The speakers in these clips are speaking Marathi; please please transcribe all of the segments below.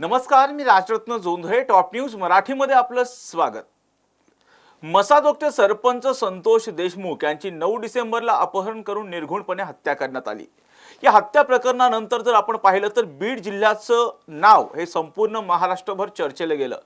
नमस्कार मी राजरत्न जोंधळे टॉप न्यूज मराठीमध्ये आपलं स्वागत. मसाजोगचे सरपंच संतोष देशमुख यांची नऊ डिसेंबरला अपहरण करून निर्घुणपणे हत्या करण्यात आली. या हत्या प्रकरणानंतर जर आपण पाहिलं तर बीड जिल्ह्याचं नाव हे संपूर्ण महाराष्ट्रभर चर्चेला गेलं.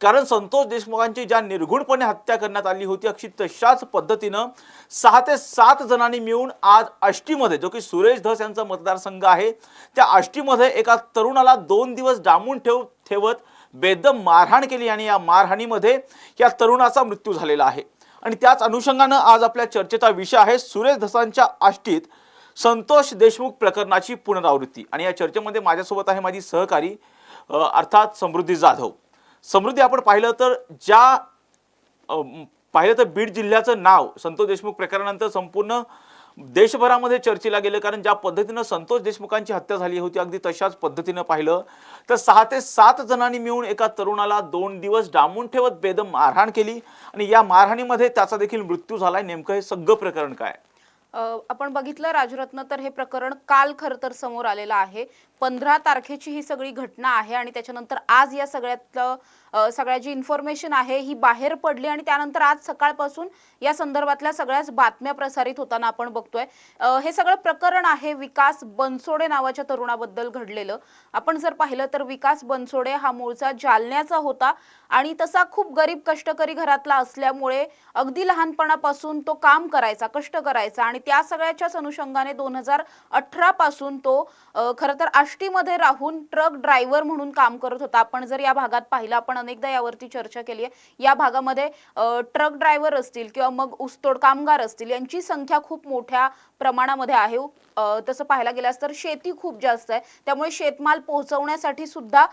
कारण संतोष देशमुखांची ज्या निर्घुणपणे हत्या करण्यात आली होती अक्षी तशाच पद्धतीनं सहा ते सात जणांनी मिळून आज आष्टीमध्ये जो की सुरेश धस यांचा मतदारसंघ आहे त्या आष्टीमध्ये एका तरुणाला दोन दिवस डांबून ठेव ठेवत बेदम मारहाण केली आणि या मारहाणीमध्ये या तरुणाचा मृत्यू झालेला आहे. आणि त्याच अनुषंगानं आज आपल्या चर्चेचा विषय आहे सुरेश धसांच्या आष्टीत संतोष देशमुख प्रकरणाची पुनरावृत्ती. आणि या चर्चेमध्ये माझ्यासोबत आहे माझी सहकारी अर्थात समृद्धी जाधव. समृद्धी आपण पाहिलं तर ज्या पाहिलं तर बीड जिल्ह्याचं नाव संतोष देशमुख प्रकरणानंतर संपूर्ण देशभरामध्ये चर्चेला गेलं. कारण ज्या पद्धतीनं संतोष देशमुखांची हत्या झाली होती अगदी तशाच पद्धतीनं पाहिलं. तर सहा ते सात जणांनी मिळून एका तरुणाला दोन दिवस डांबून ठेवत बेदम मारहाण केली. आणि या मारहाणीमध्ये त्याचा देखील मृत्यू झालाय. नेमकं हे सगळं प्रकरण काय? आपण बघितलं राजरत्न तर हे प्रकरण काल खरं तर समोर आलेलं आहे. पंधरा तारखेची ही सगळी घटना आहे आणि त्याच्यानंतर आज या सगळ्यातलं सगळ्या जी इन्फॉर्मेशन आहे ही बाहेर पडली आणि त्यानंतर आज सकाळपासून या संदर्भातल्या सगळ्याच बातम्या प्रसारित होताना आपण बघतोय. हे सगळं प्रकरण आहे विकास बनसोडे नावाच्या तरुणाबद्दल घडलेलं. आपण जर पाहिलं तर विकास बनसोडे हा मूळचा जालन्याचा होता आणि तसा खूप गरीब कष्टकरी घरातला असल्यामुळे अगदी लहानपणापासून तो काम करायचा कष्ट करायचा आणि त्या सगळ्याच्याच अनुषंगाने दोन हजार अठरा पासून तो खरं तर आष्टीमध्ये राहून ट्रक ड्रायव्हर म्हणून काम करत होता. आपण जर या भागात पाहिलं आपण अनेकदा यावरती चर्चा केली आहे. या भागामध्ये ट्रक ड्रायव्हर असतील किंवा मग ऊसतोड कामगार असतील यांची संख्या खूप मोठ्या प्रमाणामध्ये आहे. तसं पाहायला गेल्यास तर शेती खूप जास्त आहे. त्यामुळे शेतमाल पोहोचवण्यासाठी सुद्धा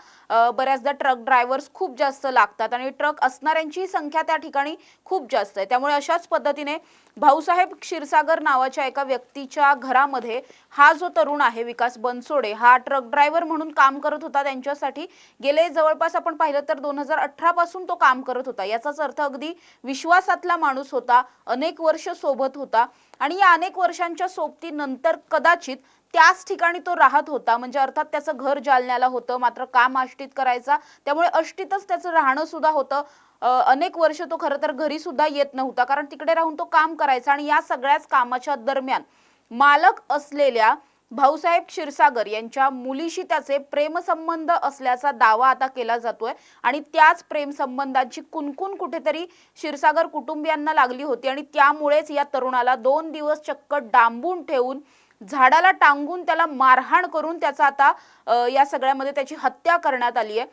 बऱ्याचदा ट्रक ड्रायव्हर्स खूप जास्त लागतात आणि ट्रक असणाऱ्यांची संख्या त्या ठिकाणी खूप जास्त आहे. त्यामुळे अशाच पद्धतीने भाऊसाहेब क्षीरसागर नावाच्या एका व्यक्तीच्या घरामध्ये हा जो तरुण आहे विकास बनसोडे हा ट्रक ड्रायव्हर म्हणून काम करत होता त्यांच्यासाठी. गेले जवळपास आपण पाहिलं तर दोन हजार अठरा पासून तो काम करत होता. याचाच अर्थ अगदी विश्वासातला माणूस होता. अनेक वर्ष सोबत होता. आणि या अनेक वर्षांच्या सोबतीनंतर कदाचित त्याच ठिकाणी तो राहत होता. म्हणजे अर्थात त्याचं घर जालन्याला होतं मात्र काम आष्टीत करायचा. त्यामुळे अष्टीतच त्याचं राहणं सुद्धा होतं. अनेक वर्ष तो खरं तर घरी सुद्धा येत नव्हता. कारण तिकडे राहून तो काम करायचा आणि या सगळ्याच कामाच्या दरम्यान मालक असलेल्या भाऊसाहेब क्षीरसागर यांच्या मुलीशी त्याचे प्रेमसंबंध असल्याचा दावा आता केला जातोय. आणि त्याच प्रेमसंबंधांची कुणकुण कुठेतरी क्षीरसागर कुटुंबियांना लागली होती. आणि त्यामुळेच या तरुणाला दोन दिवस चक्क डांबून ठेवून झाडाला टांगून त्याला मारहाण करून त्याचा आता या सगळ्यामध्ये त्याची हत्या करण्यात आली आहे.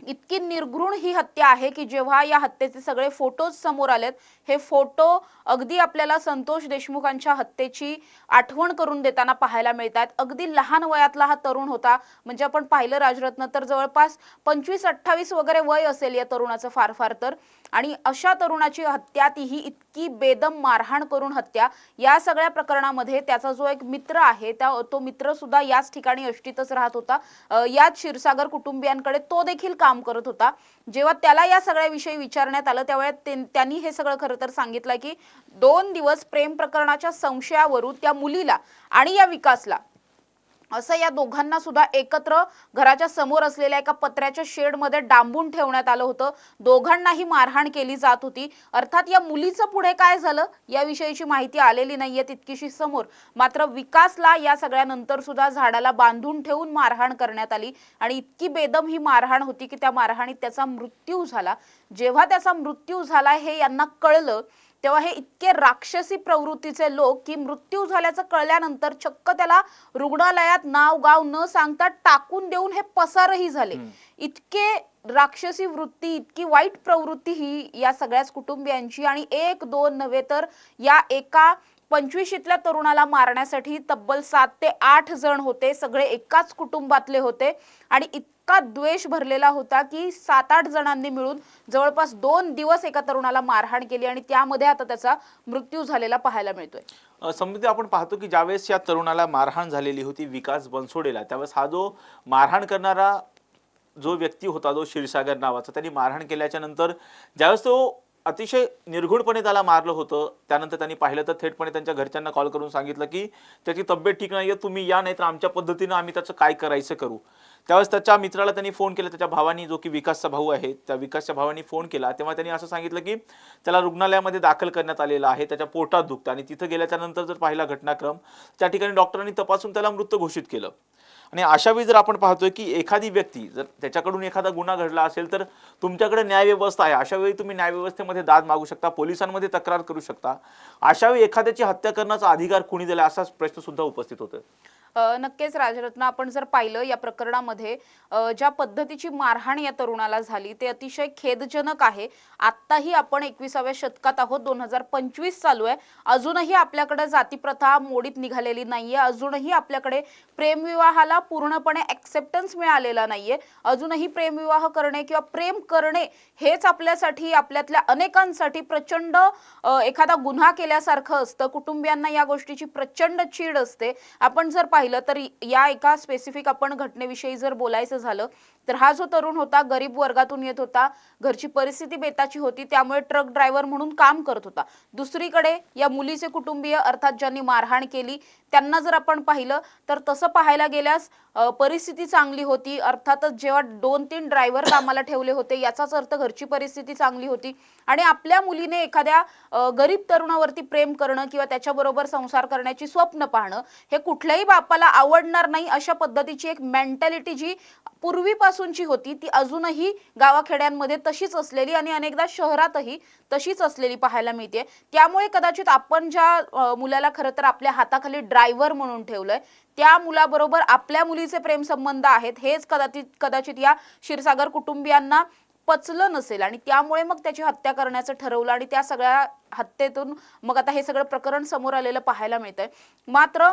इतकी निर्घृण ही हत्या आहे की जेव्हा या हत्येचे सगळे फोटोज समोर आलेत हे फोटो अगदी आपल्याला संतोष देशमुखांच्या हत्येची आठवण करून देताना पाहायला मिळतात. अगदी लहान वयातला हा तरुण होता. म्हणजे आपण पाहिलं राजरत्न तर जवळपास पंचवीस अठ्ठावीस वगैरे वय असेल या तरुणाचं फार फार तर. आणि अशा तरुणाची हत्या तीही इतकी बेदम मारहाण करून हत्या. या सगळ्या प्रकरणामध्ये त्याचा जो एक मित्र आहे त्या तो मित्र सुद्धा याच ठिकाणी अष्टीतच राहत होता. याच क्षीरसागर कुटुंबियांकडे तो देखील काम करत होता. जेव्हा त्याला या सगळ्या विषयी विचारण्यात आलं त्यावेळेस ते- त्यांनी हे सगळं खरं तर सांगितलं की दोन दिवस प्रेम प्रकरणाच्या संशयावरून त्या मुलीला आणि या विकासला असं या दोघांना सुद्धा एकत्र घराच्या समोर असलेल्या एका पत्र्याच्या शेडमध्ये डांबून ठेवण्यात आलं होतं. दोघांनाही मारहाण केली जात होती. अर्थात या मुलीचं पुढे काय झालं याविषयीची माहिती आलेली नाहीये तितकीशी समोर. मात्र विकासला या सगळ्यानंतर सुद्धा झाडाला बांधून ठेवून मारहाण करण्यात आली आणि इतकी बेदम ही मारहाण होती की त्या मारहाणीत त्याचा मृत्यू झाला. जेव्हा त्याचा मृत्यू झाला हे यांना कळलं तेव्हा हे इतके राक्षसी प्रवृत्तीचे लोक की मृत्यू झाल्याचं कळल्यानंतर चक्क त्याला रुग्णालयात नाव गाव न सांगता टाकून देऊन हे पसारही झाले. इतके राक्षसी वृत्ती इतकी वाईट प्रवृत्ती ही या सगळ्याच कुटुंबियांची आणि एक दोन नव्हे तर या एका पंचवीशीतल्या तरुणाला मारण्यासाठी तब्बल सात ते आठ जण होते. सगळे एकाच कुटुंबातले होते आणि इतका द्वेष भरलेला होता की सात आठ जणांनी मिळून जवळपास दोन दिवस एका तरुणाला मारहाण केली आणि त्यामध्ये आता त्याचा मृत्यू झालेला पाहायला मिळतोय. समृद्धी आपण पाहतो की ज्यावेळेस या तरुणाला मारहाण झालेली होती विकास बनसोडेला त्यावेळेस हा जो मारहाण करणारा जो व्यक्ती होता जो क्षीरसागर नावाचा त्यांनी मारहाण केल्याच्यानंतर ज्यावेळेस तो अतिशय निर्घुणपणे त्याला मारलं होतं. त्यानंतर त्यांनी पाहिलं तर थेटपणे त्यांच्या घरच्यांना कॉल करून सांगितलं की त्याची तब्येत ठीक नाही आहे तुम्ही या नाहीतर आमच्या पद्धतीनं आम्ही त्याचं काय करायचं करू? त्यावेळेस त्याच्या मित्राला त्यांनी फोन केला. त्याच्या भावानी जो की विकासचा भाऊ आहे त्या विकासच्या भावानी फोन केला. तेव्हा त्यांनी असं सांगितलं की त्याला रुग्णालयामध्ये दाखल करण्यात आलेलं आहे. त्याच्या पोटात दुखतं आणि तिथं गेल्याच्यानंतर जर पाहिला घटनाक्रम त्या ठिकाणी डॉक्टरांनी तपासून त्याला मृत घोषित केलं. आणि अशा वेळी जर आपण पाहतोय की एखादी व्यक्ती जर त्याच्याकडून एखादा गुन्हा घडला असेल तर तुमच्याकडे न्यायव्यवस्था आहे. अशा वेळी तुम्ही न्यायव्यवस्थेमध्ये दाद मागू शकता पोलिसांमध्ये तक्रार करू शकता. अशावेळी एखाद्याची हत्या करण्याचा अधिकार कुणी दिला असा प्रश्न सुद्धा उपस्थित होतोय. नक्कीच राजरत्न आपण जर पाहिलं या प्रकरणामध्ये ज्या पद्धतीची मारहाण या तरुणाला झाली ते अतिशय खेदजनक आहे. आत्ताही आपण एकविसाव्या शतकात आहोत दोन हजार पंचवीस चालू आहे. अजूनही आपल्याकडे जातीप्रथा मोडीत निघालेली नाहीये. अजूनही आपल्याकडे प्रेमविवाहाला पूर्णपणे ऍक्सेप्टन्स मिळालेला नाहीये. अजूनही प्रेमविवाह करणे किंवा प्रेम करणे हेच आपल्यासाठी आपल्यातल्या अनेकांसाठी प्रचंड एखादा गुन्हा केल्यासारखं असतं. कुटुंबियांना या गोष्टीची प्रचंड चीड असते. आपण जर पाहिलं तर या एका स्पेसिफिक आपण घटनेविषयी जर बोलायचं झालं तर हा जो तरुण होता गरीब वर्गातून येत होता घरची परिस्थिती बेताची होती त्यामुळे ट्रक ड्रायव्हर म्हणून काम करत होता. दुसरीकडे या मुलीचे कुटुंबीय अर्थात ज्यांनी मारहाण केली त्यांना जर आपण पाहिलं तर तसं पाहायला गेल्यास परिस्थिती चांगली होती. अर्थातच जेव्हा दोन तीन ड्रायव्हर कामाला ठेवले होते याचाच अर्थ घरची परिस्थिती चांगली होती. आणि आपल्या मुलीने एखाद्या गरीब तरुणावरती प्रेम करणं किंवा त्याच्याबरोबर संसार करण्याची स्वप्न पाहणं हे कुठल्याही बापाला आवडणार नाही अशा पद्धतीची एक मेंटॅलिटी जी पूर्वीपासूनची होती ती अजूनही गावाखेड्यांमध्ये तशीच असलेली आणि अनेकदा शहरातही तशीच असलेली पाहायला मिळते. त्यामुळे कदाचित आपण ज्या मुलाला खरं तर आपल्या हाताखाली ड्रायव्हर म्हणून ठेवलंय त्या मुलाबरोबर आपल्या मुलीचे प्रेमसंबंध आहेत हेच कदाचित कदाचित या क्षीरसागर कुटुंबियांना पचलं नसेल आणि त्यामुळे मग त्याची हत्या करण्याचं ठरवलं आणि त्या सगळ्या हत्येतून मग आता हे सगळं प्रकरण समोर आलेलं पाहायला मिळतंय. मात्र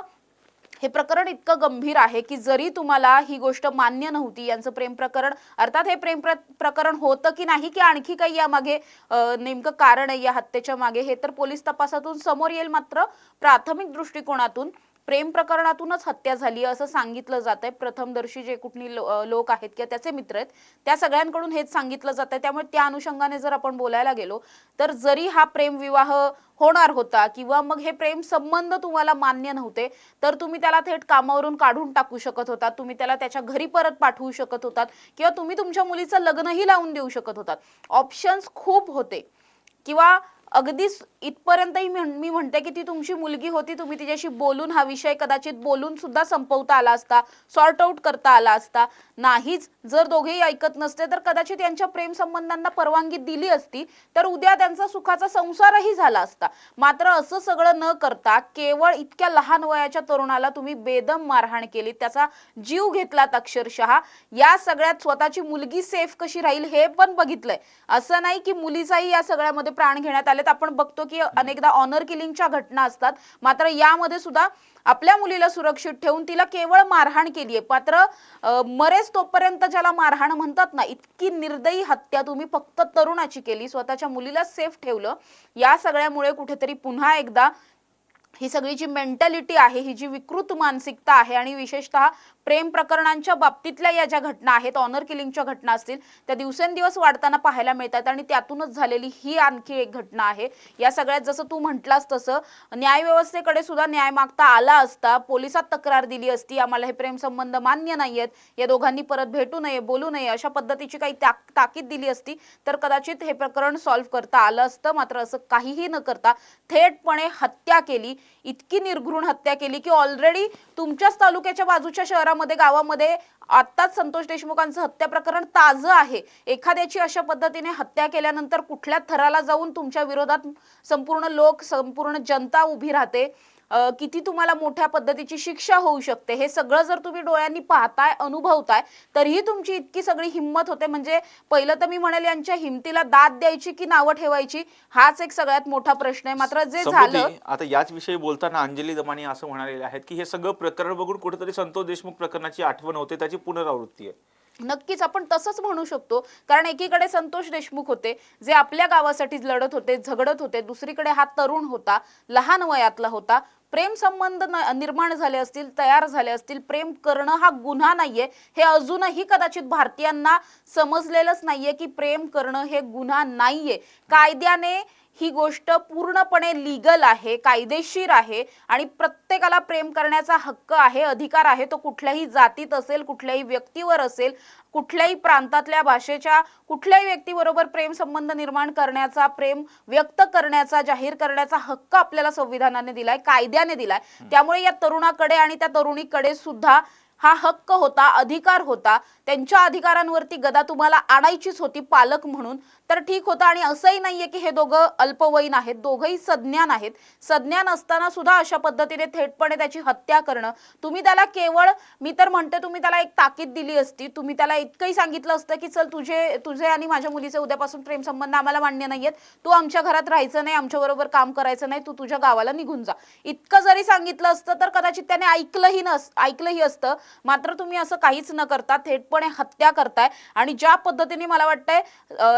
हे प्रकरण इतकं गंभीर आहे की जरी तुम्हाला ही गोष्ट मान्य नव्हती यांचं प्रेम प्रकरण अर्थात हे प्रेम प्रकरण होतं की नाही की आणखी काही यामागे नेमकं कारण आहे या हत्येच्या मागे हे तर पोलीस तपासातून समोर येईल मात्र प्राथमिक दृष्टिकोनातून. प्रेम प्रकरणातूनच हत्या झाली असं सांगितलं जात आहे प्रथमदर्शी जे कुठली लोक आहेत किंवा त्याचे मित्र आहेत त्या सगळ्यांकडून हेच सांगितलं जात आहे त्यामुळे त्या अनुषंगाने जर आपण बोलायला गेलो तर जरी हा प्रेम विवाह होणार होता किंवा मग हे प्रेम संबंध तुम्हाला मान्य नव्हते तर तुम्ही त्याला थेट कामावरून काढून टाकू शकत होता तुम्ही त्याला त्याच्या घरी परत पाठवू शकत होतात किंवा तुम्ही तुमच्या मुलीचं लग्नही लावून देऊ शकत होतात. ऑप्शन्स खूप होते. किंवा अगदीच इथपर्यंतही म्हण- मी म्हणते की ती तुमची मुलगी होती तुम्ही तिच्याशी बोलून हा विषय कदाचित बोलून सुद्धा संपवता आला असता सॉर्ट आउट करता आला असता. नाहीच जर दोघेही ऐकत नसते तर कदाचित यांच्या प्रेम संबंधांना परवानगी दिली असती तर उद्या त्यांचा सुखाचा संसारही झाला असता. मात्र असं सगळं न करता केवळ इतक्या लहान वयाच्या तरुणाला तुम्ही बेदम मारहाण केली त्याचा जीव घेतलात अक्षरशः. या सगळ्यात स्वतःची मुलगी सेफ कशी राहील हे पण बघितलंय. असं नाही की मुलीचाही या सगळ्यामध्ये प्राण घेण्यात आले आलेत आपण बघतो की अनेकदा ऑनर किलिंगच्या घटना असतात. मात्र यामध्ये सुद्धा आपल्या मुलीला सुरक्षित ठेवून तिला केवळ मारहाण केली आहे मात्र मरेच तोपर्यंत ज्याला मारहाण म्हणतात ना इतकी निर्दयी हत्या तुम्ही फक्त तरुणाची केली स्वतःच्या मुलीला सेफ ठेवलं. या सगळ्यामुळे कुठेतरी पुन्हा एकदा ही सगळी जी मेंटॅलिटी आहे ही जी विकृत मानसिकता आहे आणि विशेषतः प्रेम प्रकरणांच्या बाबतीतल्या या ज्या घटना आहेत ऑनर किलिंगच्या घटना असतील त्या दिवसेंदिवस वाढताना पाहायला मिळतात आणि त्यातूनच झालेली ही आणखी एक घटना आहे. या सगळ्यात जसं तू म्हटलास तसं न्यायव्यवस्थेकडे सुद्धा न्याय मागता आला असता पोलिसात तक्रार दिली असती आम्हाला हे प्रेम संबंध मान्य नाहीयेत या दोघांनी परत भेटू नये बोलू नये अशा पद्धतीची काही ताकीद दिली असती तर कदाचित हे प्रकरण सॉल्व्ह करता आलं असतं मात्र असं काहीही न करता थेटपणे हत्या केली इतकी निर्घृण हत्या केली की ऑलरेडी तुमच्याच तालुक्याच्या बाजूच्या शहरामध्ये गावामध्ये आत्ताच संतोष देशमुखांचं हत्या प्रकरण ताजं आहे. एखाद्याची अशा पद्धतीने हत्या केल्यानंतर कुठल्या थराला जाऊन तुमच्या विरोधात संपूर्ण लोक संपूर्ण जनता उभी राहते? किती तुम्हाला मोठ्या पद्धतीची शिक्षा होऊ शकते? हे सगळं जर तुम्ही डोळ्यांनी पाहताय अनुभवताय तरीही तुमची इतकी सगळी हिंमत होते. म्हणजे पहिलं तर मी म्हणेल यांच्या हिमतीला दाद द्यायची की नावं ठेवायची हाच एक सगळ्यात मोठा प्रश्न आहे. मात्र जे झालं आता याच विषयी बोलताना अंजली दमानी असं म्हणालेले आहेत की हे सगळं प्रकरण बघून कुठेतरी संतोष देशमुख प्रकरणाची आठवण होते त्याची पुनरावृत्ती आहे. नक्कीच आपण तसंच म्हणू शकतो. कारण एकीकडे संतोष देशमुख होते जे आपल्या गावासाठी लढत होते झगडत होते दुसरीकडे हा तरुण होता लहान वयातला होता. प्रेम संबंध न- निर्माण झाले असतील तयार झाले असतील प्रेम करणं हा गुन्हा नाहीये. हे अजूनही कदाचित भारतीयांना समजलेलंच नाहीये की प्रेम करणं हे गुन्हा नाहीये. कायद्याने ही गोष्ट पूर्णपणे लिगल आहे कायदेशीर आहे आणि प्रत्येकाला प्रेम करण्याचा हक्क आहे अधिकार आहे तो कुठल्याही जातीत असेल कुठल्याही व्यक्तीवर असेल कुठल्याही प्रांतातल्या भाषेच्या कुठल्याही व्यक्तीबरोबर प्रेम संबंध निर्माण करण्याचा प्रेम व्यक्त करण्याचा जाहीर करण्याचा हक्क आपल्याला संविधानाने दिलाय कायद्याने दिलाय. त्यामुळे या तरुणाकडे आणि त्या तरुणीकडे सुद्धा हा हक्क होता अधिकार होता त्यांच्या अधिकारांवरती गदा तुम्हाला आणायचीच होती पालक म्हणून. तर ठीक होता आणि असंही नाहीये की हे दोघं अल्पवयीन आहेत दोघंही सज्ञान आहेत. सज्ञान असताना सुद्धा अशा पद्धतीने थेटपणे त्याची हत्या करणं. तुम्ही त्याला केवळ मी तर म्हणते तुम्ही त्याला एक ताकीद दिली असती. तुम्ही त्याला इतकंही सांगितलं असतं की चल तुझे तुझे आणि माझ्या मुलीचे उद्यापासून प्रेमसंबंध आम्हाला मान्य नाहीयेत. तू आमच्या घरात राहायचं नाही आमच्याबरोबर काम करायचं नाही तू तुझ्या गावाला निघून जा. इतकं जरी सांगितलं असतं तर कदाचित त्याने ऐकलंही नस ऐकलंही असतं. मात्र तुम्ही असं काहीच न करता थेटपणे हत्या करताय. आणि ज्या पद्धतीने मला वाटतंय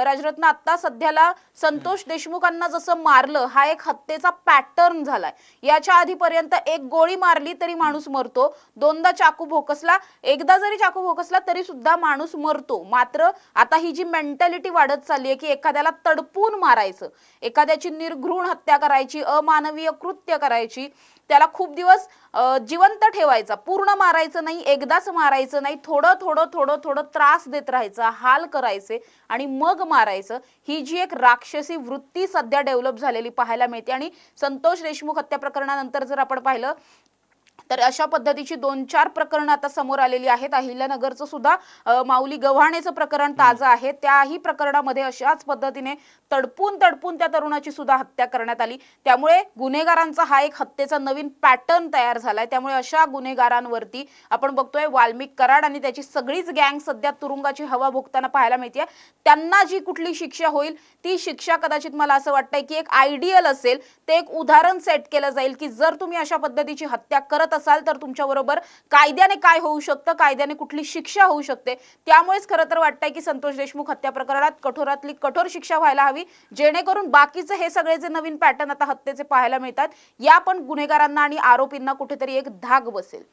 राजरत्न आता सध्याला संतोष देशमुखांना जसं मारलं हा एक हत्येचा पॅटर्न झालाय. याच्या आधीपर्यंत एक गोळी मारली तरी माणूस मरतो. दोनदा चाकू भोकसला एकदा जरी चाकू भोकसला तरी सुद्धा माणूस मरतो. मात्र आता ही जी मेंटॅलिटी वाढत चालली आहे की एखाद्याला तडपून मारायचं एखाद्याची निर्घृण हत्या करायची अमानवीय कृत्य करायची त्याला खूप दिवस जिवंत ठेवायचा. पूर्ण मारायचं नाही एकदाच मारायचं नाही. थोडं थोडं थोडं थोडं त्रास देत राहायचा हाल करायचे आणि मग मारायचं. ही जी एक राक्षसी वृत्ती सध्या डेव्हलप झालेली पाहायला मिळते. आणि संतोष देशमुख हत्या प्रकरणानंतर जर आपण पाहिलं तर अशा पद्धतीची दोन चार प्रकरणं आता समोर आलेली आहेत. अहिल्यानगरचं सुद्धा माऊली गव्हाणेचं प्रकरण ताजं आहे. त्याही प्रकरणामध्ये अशाच पद्धतीने तडपून तडपून त्या तरुणाची सुद्धा हत्या करण्यात आली. त्यामुळे गुन्हेगारांचा हा एक हत्येचा नवीन पॅटर्न तयार झालाय. त्यामुळे अशा गुन्हेगारांवरती आपण बघतोय वाल्मिक कराड आणि त्याची सगळीच गँग सध्या तुरुंगाची हवा भोगताना पाहायला मिळते त्यांना जी कुठली शिक्षा होईल ती शिक्षा कदाचित मला असं वाटतंय की एक आयडियल असेल. ते एक उदाहरण सेट केलं जाईल की जर तुम्ही अशा पद्धतीची हत्या करत असाल तर तुमच्या बरोबर कायद्याने काय होऊ शकतं कायद्याने कुठली शिक्षा होऊ शकते त्यामुळेच खरं तर वाटतंय की संतोष देशमुख हत्या प्रकरणात कठोरातली कठोर शिक्षा व्हायला हवी जेणेकरून बाकीचे हे सगळे जे नवीन पॅटर्न आता हत्येचे पाहायला मिळतात या पण गुन्हेगारांना आणि आरोपींना कुठेतरी एक धाग बसेल.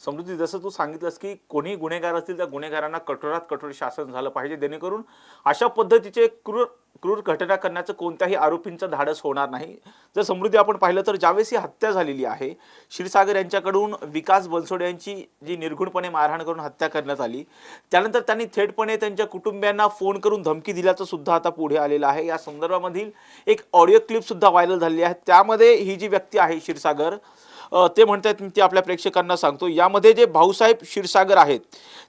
समृद्धी जसं तू सांगितलंस की कोणी गुन्हेगार असतील त्या गुन्हेगारांना कठोरात कठोर शासन झालं पाहिजे जेणेकरून अशा पद्धतीचे क्रूर क्रूर घटना करण्याचं कोणत्याही आरोपींचं धाडस होणार नाही. जर समृद्धी आपण पाहिलं तर ज्यावेळेस ही हत्या झालेली आहे क्षीरसागर यांच्याकडून विकास बनसोडे यांची जी निर्घुणपणे मारहाण करून हत्या करण्यात आली त्यानंतर त्यांनी थेटपणे त्यांच्या कुटुंबियांना फोन करून धमकी दिल्याचं सुद्धा आता पुढे आलेलं आहे. या संदर्भामधील एक ऑडिओ क्लिप सुद्धा व्हायरल झालेली आहे. त्यामध्ये ही जी व्यक्ती आहे क्षीरसागर ते म्हणतात मी ते आपल्या प्रेक्षकांना सांगतो यामध्ये जे भाऊसाहेब क्षीरसागर आहेत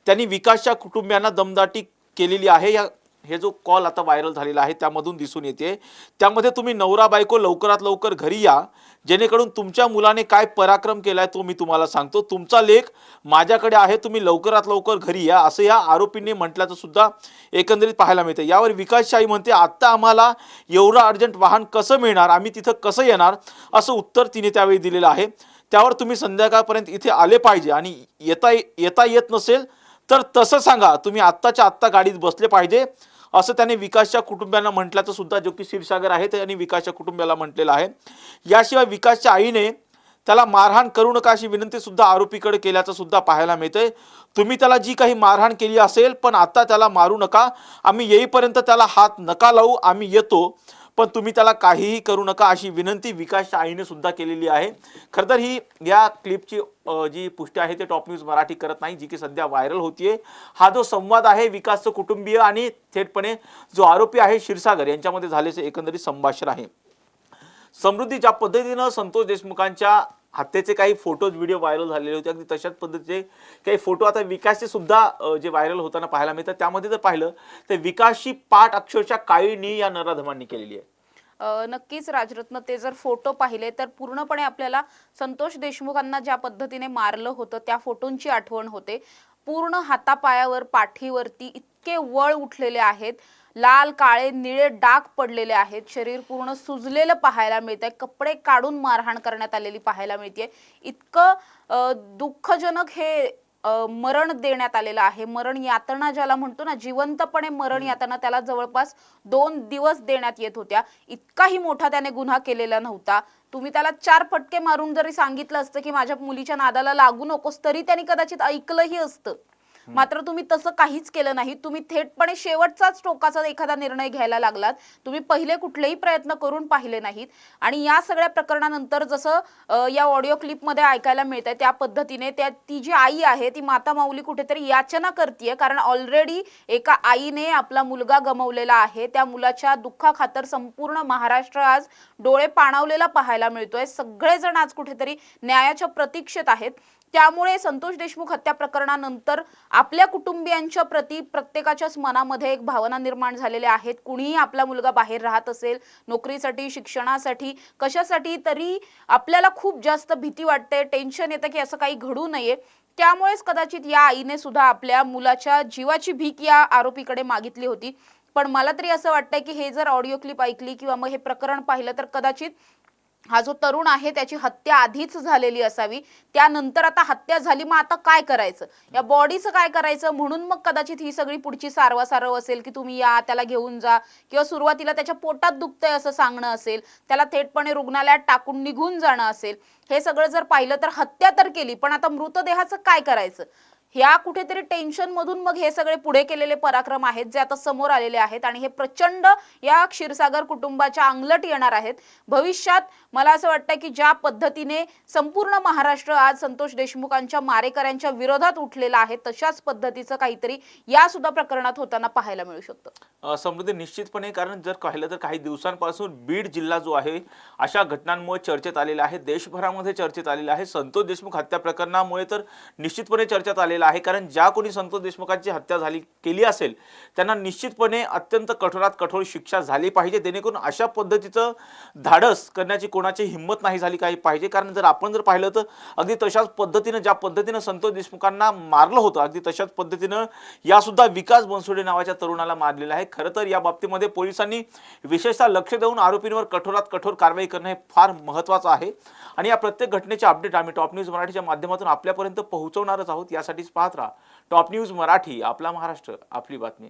त्यांनी विकासच्या कुटुंबियांना दमदाटी केलेली आहे. या हे जो कॉल आता व्हायरल झालेला आहे त्यामधून दिसून येते. त्यामध्ये तुम्ही नवरा बायको लवकरात लवकर घरी या. जेणेकरून तुमच्या मुलाने काय पराक्रम केलाय तो मी तुम्हाला सांगतो. तुमचा लेख माझ्याकडे आहे तुम्ही लवकरात लवकर घरी या. असं या आरोपींनी म्हटल्याचं सुद्धा एकंदरीत पाहायला मिळतं यावर विकास शाही म्हणते आत्ता आम्हाला एवढं अर्जंट वाहन कसं मिळणार? आम्ही तिथं कसं येणार? असं उत्तर तिने त्यावेळी दिलेलं आहे. त्यावर तुम्ही संध्याकाळपर्यंत इथे आले पाहिजे आणि येता येता येत नसेल तर तसं सांगा. तुम्ही आत्ताच्या आत्ता गाडीत बसले पाहिजे. असं त्याने विकासच्या कुटुंबियांना म्हटल्याचं सुद्धा जो की क्षीरसागर आहे त्यांनी विकासच्या कुटुंबियाला म्हटलेलं आहे. याशिवाय विकासच्या आईने त्याला मारहाण करू नका अशी विनंती सुद्धा आरोपीकडे केल्याचं सुद्धा पाहायला मिळतंय. तुम्ही त्याला जी काही मारहाण केली असेल पण आता त्याला मारू नका. आम्ही येईपर्यंत त्याला हात नका लावू आम्ही येतो. पण तुम्ही त्याला काहीही करू नका अशी विनंती विकास आईने सुद्धा केलेली आहे. खरं तर ही या क्लिपची जी पुष्टी आहे ते टॉप न्यूज मराठी करत नाही जी की सध्या व्हायरल होतीये. हा जो संवाद आहे विकासचं कुटुंबीय आणि थेटपणे जो आरोपी आहे क्षीरसागर यांच्यामध्ये झालेचं एकंदरीत संभाषण आहे. समृद्धी ज्या पद्धतीनं संतोष देशमुखांच्या हत्येचे काही फोटोज व्हिडिओ व्हायरल झालेले होते. अगदी तशाच पद्धतीचे काही फोटो आता विकासचे सुद्धा जे व्हायरल होताना पाहायला मिळतात. त्यामध्ये जर पाहिलं तर विकासची पाठ अक्षरशः काळीनी या नराधमांनी केलेली आहे. नक्कीच राजरत्न ते जर फोटो पाहिले तर पूर्णपणे आपल्याला संतोष देशमुखांना ज्या पद्धतीने मारलं होतं त्या फोटोंची आठवण होते. पूर्ण हातापायावर पाठीवरती इतके वळ उठलेले आहेत. लाल काळे निळे डाग पडलेले आहेत. शरीर पूर्ण सुजलेलं पाहायला मिळत आहे कपडे काढून मारहाण करण्यात आलेली पाहायला मिळते इतकं दुःखजनक हे मरण देण्यात आलेलं आहे. मरण यातना ज्याला म्हणतो ना जिवंतपणे मरण यातना त्याला जवळपास दोन दिवस देण्यात येत होत्या. इतकाही मोठा त्याने गुन्हा केलेला नव्हता. तुम्ही त्याला चार फटके मारून जरी सांगितलं असतं की माझ्या मुलीच्या नादाला लागू नकोस तरी त्यांनी कदाचित ऐकलंही असतं. मात्र तुम्ही तसं काहीच केलं नाही. तुम्ही थेटपणे शेवटचाच टोकाचा एखादा निर्णय घ्यायला लागलात. तुम्ही पहिले कुठलेही प्रयत्न करून पाहिले नाहीत. आणि या सगळ्या प्रकरणानंतर जसं या ऑडिओ क्लिपमध्ये ऐकायला मिळतंय त्या पद्धतीने त्या ती जी आई आहे ती माता माऊली कुठेतरी याचना करते कारण ऑलरेडी एका आईने आपला मुलगा गमवलेला आहे. त्या मुलाच्या दुःखाखातर संपूर्ण महाराष्ट्र आज डोळे पाणावलेला पाहायला मिळतोय. सगळेजण आज कुठेतरी न्यायाच्या प्रतीक्षेत आहेत. त्यामुळे संतोष देशमुख हत्या प्रकरणानंतर आपल्या कुटुंबियांच्या प्रती प्रत्येकाच्याच मनामध्ये एक भावना निर्माण झालेल्या आहेत. कुणीही आपला मुलगा बाहेर राहत असेल नोकरीसाठी शिक्षणासाठी कशासाठी तरी आपल्याला खूप जास्त भीती वाटते टेन्शन येतं की असं काही घडू नये. त्यामुळेच कदाचित या आईने सुद्धा आपल्या मुलाच्या जीवाची भीक या आरोपीकडे मागितली होती. पण मला तरी असं वाटतंय की हे जर ऑडिओ क्लिप ऐकली किंवा मग हे प्रकरण पाहिलं तर कदाचित हा जो तरुण आहे त्याची हत्या आधीच झालेली असावी. त्यानंतर आता हत्या झाली मग आता काय करायचं? या बॉडीचं काय करायचं? म्हणून मग कदाचित ही सगळी पुढची सारवासारव असेल की तुम्ही या त्याला घेऊन जा. किंवा सुरुवातीला त्याच्या पोटात दुखतंय असं सांगणं असेल त्याला थेटपणे रुग्णालयात टाकून निघून जाणं असेल. हे सगळं जर पाहिलं तर हत्या तर केली पण आता मृतदेहाचं काय करायचं? ह्या कुठेतरी टेन्शन मधून मग हे सगळे पुढे केलेले पराक्रम आहेत जे आता समोर आलेले आहेत आणि हे प्रचंड या क्षीरसागर कुटुंबाच्या अंगलट येणार आहेत. भविष्यात मला असं वाटतं की ज्या पद्धतीने संपूर्ण महाराष्ट्र आज संतोष देशमुखांच्या मारेकऱ्यांच्या विरोधात उठलेला आहे तशाच पद्धतीचं काहीतरी या सुद्धा प्रकरणात होताना पाहायला मिळू शकतं. समृद्धी निश्चितपणे कारण जर पाहिलं तर काही दिवसांपासून बीड जिल्हा जो आहे अशा घटनांमुळे चर्चेत आलेला आहे देशभरामध्ये चर्चेत आलेला आहे. संतोष देशमुख हत्या प्रकरणामुळे तर निश्चितपणे चर्चेत आलेला आहे. कारण ज्या कोणी संतोष देशमुखांची हत्या झाली केली असेल त्यांना निश्चितपणे अत्यंत कठोरात कठोर शिक्षा झाली पाहिजे. जेणेकरून अशा पद्धतीचं धाडस करण्याची कोणाची हिंमत नाही झाली काही पाहिजे. कारण जर आपण जर पाहिलं तर अगदी तशाच पद्धतीनं ज्या पद्धतीनं संतोष देशमुखांना मारलं होतं अगदी तशाच पद्धतीनं यासुद्धा विकास बनसोडे नावाच्या तरुणाला मारलेलं आहे. खरं तर या बाबतीमध्ये पोलिसांनी विशेषतः लक्ष देऊन आरोपींवर कठोरात कठोर कारवाई करणं हे फार महत्त्वाचं आहे. आणि या प्रत्येक घटनेचे अपडेट आम्ही टॉप न्यूज मराठीच्या माध्यमातून आपल्यापर्यंत पोहोचवणारच आहोत. यासाठीच पाहत राहा टॉप न्यूज मराठी आपला महाराष्ट्र आपली बातमी.